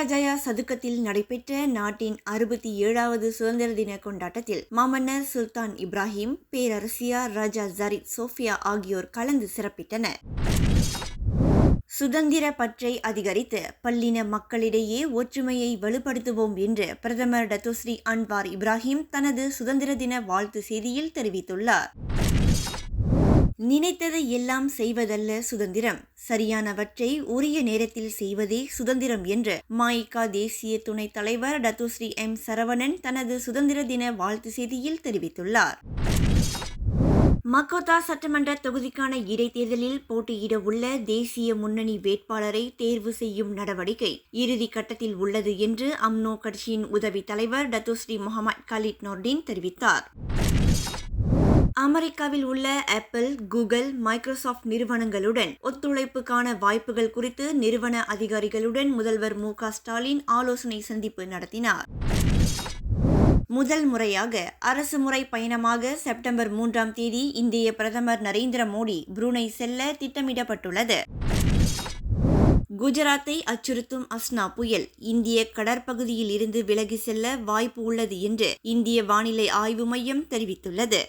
புத்ராஜயா சதுக்கத்தில் நடைபெற்ற நாட்டின் அறுபத்தி ஏழாவது சுதந்திர தின கொண்டாட்டத்தில் மாமன்னர் சுல்தான் இப்ராஹிம் பேரரசியா ராஜா ஜரித் சோஃபியா ஆகியோர் கலந்து சிறப்பித்தனர். சுதந்திர பற்றை அதிகரித்து பல்லின மக்களிடையே ஒற்றுமையை வலுப்படுத்துவோம் என்று பிரதமர் டத்தோஸ்ரீ அன்வார் இப்ராஹிம் தனது சுதந்திர தின வாழ்த்து செய்தியில் தெரிவித்துள்ளார். நினைத்ததை எல்லாம் செய்வதல்ல சுதந்திரம். சரியானவற்றை உரிய நேரத்தில் செய்வதே சுதந்திரம் என்று மாயிகா தேசிய துணைத் தலைவர் டத்துஸ்ரீ எம் சரவணன் தனது சுதந்திர தின வாழ்த்து செய்தியில் தெரிவித்துள்ளார். மக்கோத்தா சட்டமன்ற தொகுதிக்கான இடைத்தேர்தலில் போட்டியிட உள்ள தேசிய முன்னணி வேட்பாளரை தேர்வு செய்யும் நடவடிக்கை இறுதி கட்டத்தில் உள்ளது என்று அம்னோ கட்சியின் உதவி தலைவர் டத்துஸ்ரீ முகமது கலீத் நோர்டின் தெரிவித்தார். அமெரிக்காவில் உள்ள ஆப்பிள் கூகுள் மைக்ரோசாஃப்ட் நிறுவனங்களுடன் ஒத்துழைப்புக்கான வாய்ப்புகள் குறித்து நிறுவன அதிகாரிகளுடன் முதல்வர் மு ஸ்டாலின் ஆலோசனை சந்திப்பு நடத்தினார். முதல் முறையாக அரசு முறை பயணமாக செப்டம்பர் மூன்றாம் தேதி இந்திய பிரதமர் நரேந்திர மோடி புரூனை செல்ல திட்டமிடப்பட்டுள்ளது. குஜராத்தை அச்சுறுத்தும் அஸ்னா புயல் இந்திய கடற்பகுதியில் இருந்து விலகி செல்ல வாய்ப்பு உள்ளது என்று இந்திய வானிலை ஆய்வு மையம் தெரிவித்துள்ளது.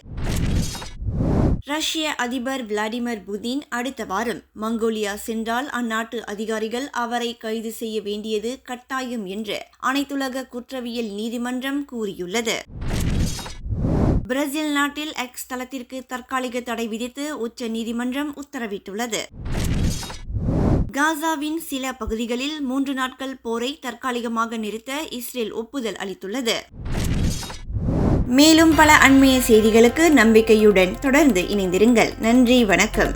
ரஷ்ய அதிபர் விளாடிமிர் புதின் அடுத்த வாரம் மங்கோலியா சென்றால் அந்நாட்டு அதிகாரிகள் அவரை கைது செய்ய வேண்டியது கட்டாயம் என்று அனைத்துலக குற்றவியல் நீதிமன்றம் கூறியுள்ளது. பிரேசில் நாட்டில் எக்ஸ் தளத்திற்கு தற்காலிக தடை விதித்து உச்ச நீதிமன்றம் உத்தரவிட்டுள்ளது. காசாவின் சில பகுதிகளில் மூன்று நாட்கள் போரை தற்காலிகமாக நிறுத்த இஸ்ரேல் ஒப்புதல் அளித்துள்ளது. மேலும் பல அண்மைய செய்திகளுக்கு நம்பிக்கையுடன் தொடர்ந்து இணைந்திருங்கள். நன்றி வணக்கம்.